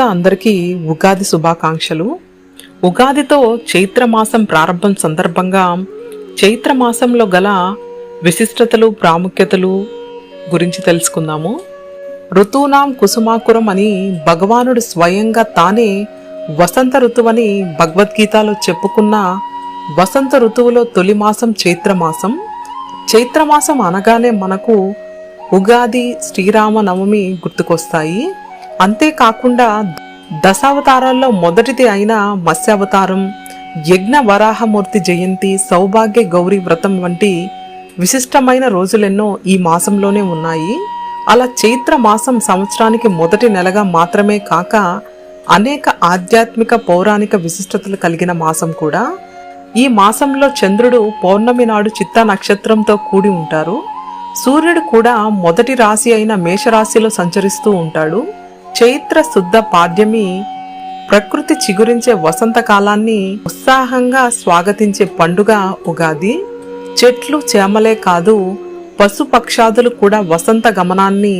అందరికీ ఉగాది శుభాకాంక్షలు. ఉగాదితో చైత్రమాసం ప్రారంభం సందర్భంగా చైత్రమాసంలో గల విశిష్టతలు ప్రాముఖ్యతలు గురించి తెలుసుకుందాము. ఋతూనాం కుసుమాకురం అని భగవానుడు స్వయంగా తానే వసంత ఋతువని భగవద్గీతలో చెప్పుకున్న వసంత ఋతువులో తొలి మాసం చైత్రమాసం. చైత్రమాసం అనగానే మనకు ఉగాది శ్రీరామనవమి గుర్తుకొస్తాయి. అంతేకాకుండా దశావతారాల్లో మొదటిది అయిన మత్స్యావతారం యజ్ఞ వరాహమూర్తి జయంతి సౌభాగ్య గౌరీ వ్రతం వంటి విశిష్టమైన రోజులెన్నో ఈ మాసంలోనే ఉన్నాయి. అలా చైత్ర మాసం సంవత్సరానికి మొదటి నెలగా మాత్రమే కాక అనేక ఆధ్యాత్మిక పౌరాణిక విశిష్టతలు కలిగిన మాసం కూడా. ఈ మాసంలో చంద్రుడు పౌర్ణమి నాడు చిత్త నక్షత్రంతో కూడి ఉంటారు. సూర్యుడు కూడా మొదటి రాశి అయిన మేషరాశిలో సంచరిస్తూ ఉంటాడు. చైత్ర శుద్ధ పాడ్యమి ప్రకృతి చిగురించే వసంతకాలాన్ని ఉత్సాహంగా స్వాగతించే పండుగ ఉగాది. చెట్లు చేమలే కాదు పశుపక్షాదులు కూడా వసంత గమనాన్ని